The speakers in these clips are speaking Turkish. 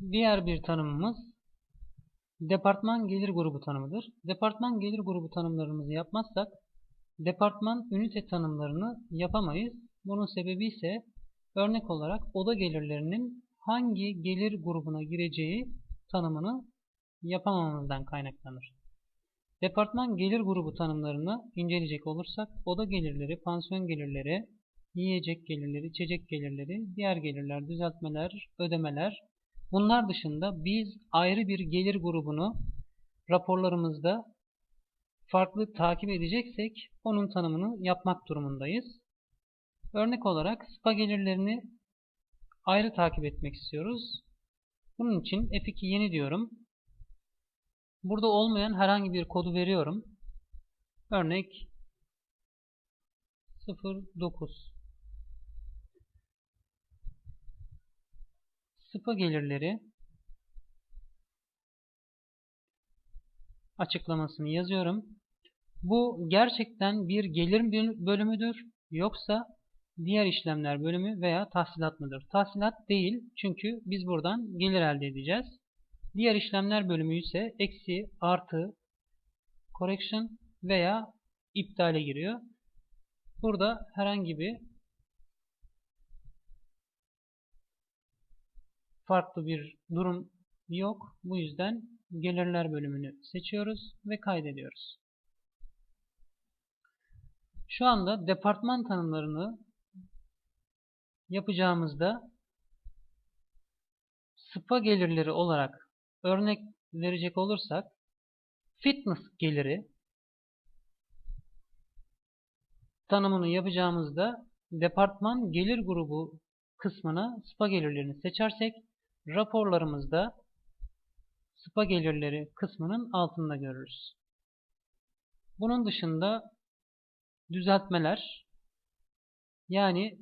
Diğer bir tanımımız departman gelir grubu tanımıdır. Departman gelir grubu tanımlarımızı yapmazsak departman ünite tanımlarını yapamayız. Bunun sebebi ise örnek olarak oda gelirlerinin hangi gelir grubuna gireceği tanımını yapamamamızdan kaynaklanır. Departman gelir grubu tanımlarını inceleyecek olursak oda gelirleri, pansiyon gelirleri, yiyecek gelirleri, içecek gelirleri, diğer gelirler, düzeltmeler, ödemeler. Bunlar dışında biz ayrı bir gelir grubunu raporlarımızda farklı takip edeceksek onun tanımını yapmak durumundayız. Örnek olarak SPA gelirlerini ayrı takip etmek istiyoruz. Bunun için F2 yeni diyorum. Burada olmayan herhangi bir kodu veriyorum. Örnek 09 SPA gelirleri açıklamasını yazıyorum. Bu gerçekten bir gelir bölümüdür yoksa diğer işlemler bölümü veya tahsilat mıdır? Tahsilat değil çünkü biz buradan gelir elde edeceğiz. Diğer işlemler bölümü ise eksi, artı, correction veya iptale giriyor. Burada herhangi bir farklı bir durum yok. Bu yüzden gelirler bölümünü seçiyoruz ve kaydediyoruz. Şu anda departman tanımlarını yapacağımızda SPA gelirleri olarak örnek verecek olursak fitness geliri tanımını yapacağımızda departman gelir grubu kısmına SPA gelirlerini seçersek raporlarımızda SPA gelirleri kısmının altında görürüz. Bunun dışında düzeltmeler yani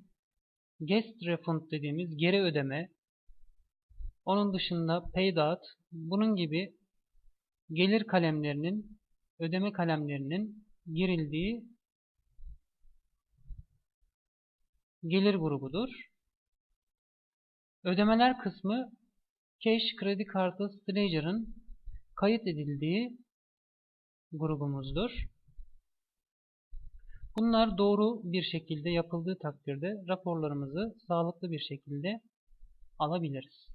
guest refund dediğimiz geri ödeme onun dışında paid out bunun gibi gelir kalemlerinin ödeme kalemlerinin girildiği gelir grubudur. Ödemeler kısmı cash kredi kartı Ledger'ın kayıt edildiği grubumuzdur. Bunlar doğru bir şekilde yapıldığı takdirde raporlarımızı sağlıklı bir şekilde alabiliriz.